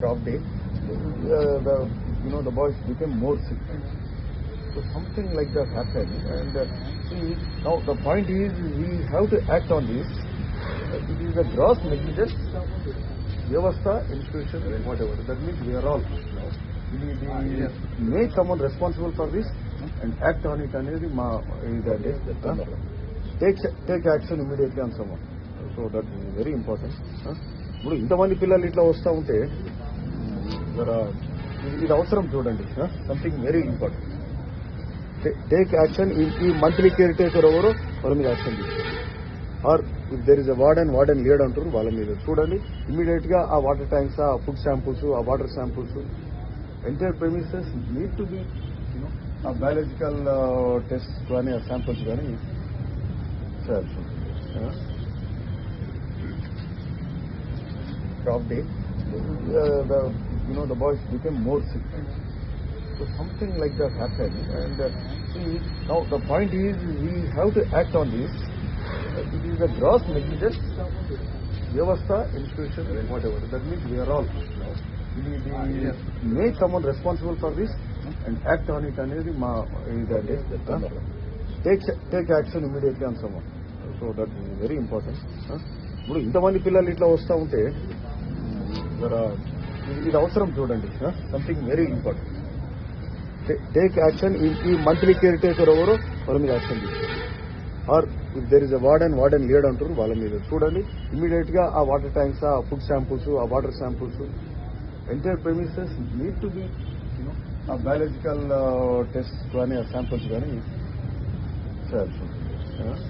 of day, uh, the you know the boys became more sick. So something like that happened, and uh, see now the point is we have to act on this. Uh, it is a gross negligence. Vyavastha, institution, whatever. That means we are all. We, we make someone responsible for this and act on it అనేది మా ఇదండి take take action immediately on summon so that is very important ఇప్పుడు ఇంతమంది పిల్లలు ఇట్లా వస్తూ ఉంటే ఇది అవసరం చూడండి something very important take action ఈ మంత్లీ కేర్ టేకర్ ఎవరు వాళ్ళ మీద యాక్షన్ తీసుకోండి. Or if there is a warden warden lead అంటారు వాళ్ళ మీద. చూడండి ఇమీడియట్గా ఆ వాటర్ ట్యాంక్స్ ఆ ఫుడ్ శాంపుల్స్ ఆ water samples entire premises need to be ఆ బయాలజికల్ టెస్ట్ కానీ ఆ శాంపుల్స్ కానీ చేయాల్సి of day, uh, the you know the boys became more sick. So something like that happened, and uh, see now the point is we have to act on this. Uh, it is a gross negligence. Vyavastha, institution, whatever. That means we are all. We, we make someone responsible for this and act on it అనేది మా ఇదండి take take action immediately on summon so that is very important ఇప్పుడు ఇంతమంది పిల్లలు ఇట్లా వస్తూ ఉంటే జర ఇది అవసరం చూడండి something very important take action ఈ మంత్లీ కేర్ టేకర్ ఎవరు? వాళ్ళ మీద యాక్షన్ తీసుకోండి. Or if there is a warden warden lead అంటారు వాళ్ళ మీద చూడండి. ఇమీడియట్గా ఆ వాటర్ ట్యాంక్స్ ఆ ఫుడ్ శాంపుల్స్ ఆ water samples entire premises need to be ఆ బయాలజికల్ టెస్ట్ కానీ ఆ శాంపుల్స్ కానీ చేయాల్సి ఉంటుంది